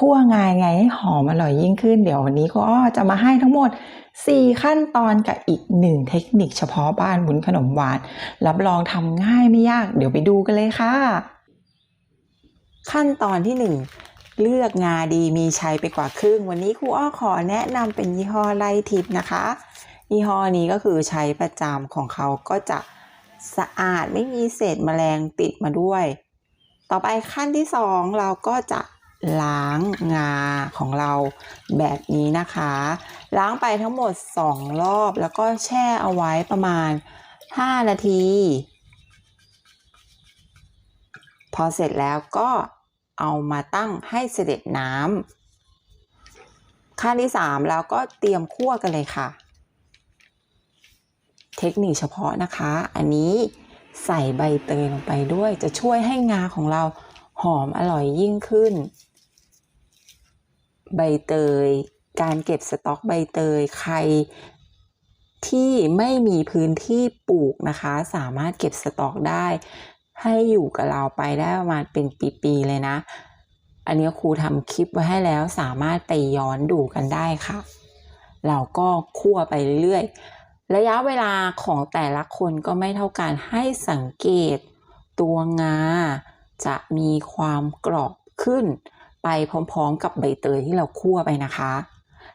คั่วงายไงให้หอมอร่อยยิ่งขึ้น เดี๋ยววันนี้ครูอ้อจะมาให้ทั้งหมด 4 ขั้นตอนกับอีกหนึ่งเทคนิคเฉพาะบ้านบุญขนมหวาน รับรองทำง่ายไม่ยาก เดี๋ยวไปดูกันเลยค่ะ ขั้นตอนที่ 1เลือกงาดีมีชัยไปกว่าครึ่ง วันนี้ครูอ้อขอแนะนำเป็นยี่ห้อไลทิปนะคะ ยี่ห้อนี้ก็คือใช้ประจำของเขาก็จะสะอาดไม่มีเศษแมลงติดมาด้วย ต่อไปขั้นที่ 2 เราก็จะ ล้างงาของเราแบบนี้นะคะ ล้างไปทั้งหมด 2 รอบแล้วก็แช่เอาไว้ประมาณ 5 นาที พอเสร็จแล้วก็เอามาตั้งให้เสด็จน้ำขั้นที่ 3 แล้วก็เตรียมคั่วกันเลยค่ะ เทคนิคเฉพาะนะคะ อันนี้ใส่ใบเตยลงไปด้วยจะช่วยให้งาของเราหอมอร่อยยิ่งขึ้น ใบเตย การเก็บสต็อกใบเตย ใครที่ไม่มีพื้นที่ปลูกนะคะ สามารถเก็บสต็อกได้ ให้อยู่กับเราไปได้ประมาณเป็นปีๆเลยนะ อันนี้ครูทำคลิปไว้ให้แล้วสามารถไปย้อนดูกันได้ค่ะ เราก็คั่วไปเรื่อยๆ ระยะเวลาของแต่ละคนก็ไม่เท่ากันให้สังเกตตัวงาจะมีความกรอบขึ้น ไปพร้อมๆ กับใบเตยที่เราคั่วไปนะคะ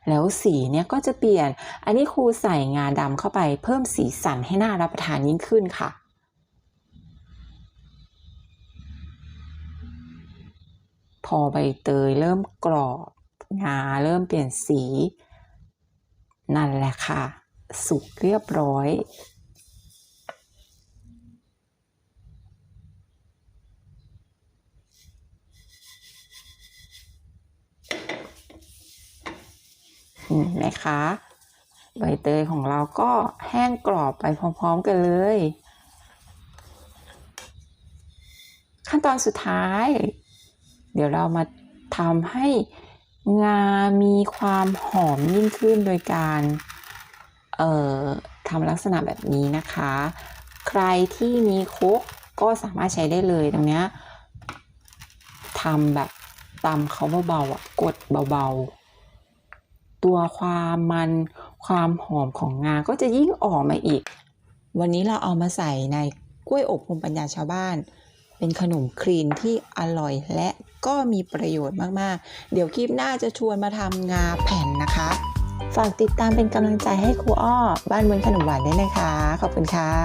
แล้วสีเนี่ยก็จะเปลี่ยน อันนี้ครูใส่งาดำเข้าไปเพิ่มสีสันให้น่ารับประทานยิ่งขึ้นค่ะพอใบเตยเริ่มกรอบงาเริ่มเปลี่ยนสี นั่นแหละค่ะ สุกเรียบร้อย เห็นไหมคะ ใบเตยของเราก็แห้งกรอบไปพร้อมๆกันเลย ขั้นตอนสุดท้าย เดี๋ยวเรามาทำให้งามีความหอมยิ่งขึ้นโดยการ เอ่อทำลักษณะแบบนี้นะคะ ใครที่มีครกก็สามารถใช้ได้เลยตรงเนี้ยทำแบบตำเขาเบาๆอะกดเบาๆ ตัวความมันความหอมของงาก็จะยิ่งออกมาอีก วันนี้เราเอามาใส่ในกล้วยอบภูมิปัญญาชาวบ้าน เป็นขนมครีนที่อร่อยและก็มีประโยชน์มากๆ เดี๋ยวคลิปหน้าจะชวนมาทำงาแผ่นนะคะ ฝากติดตามเป็นกำลังใจให้ครูอ้อ บ้านเมืองขนมหวานด้วยนะคะ ขอบคุณค่ะ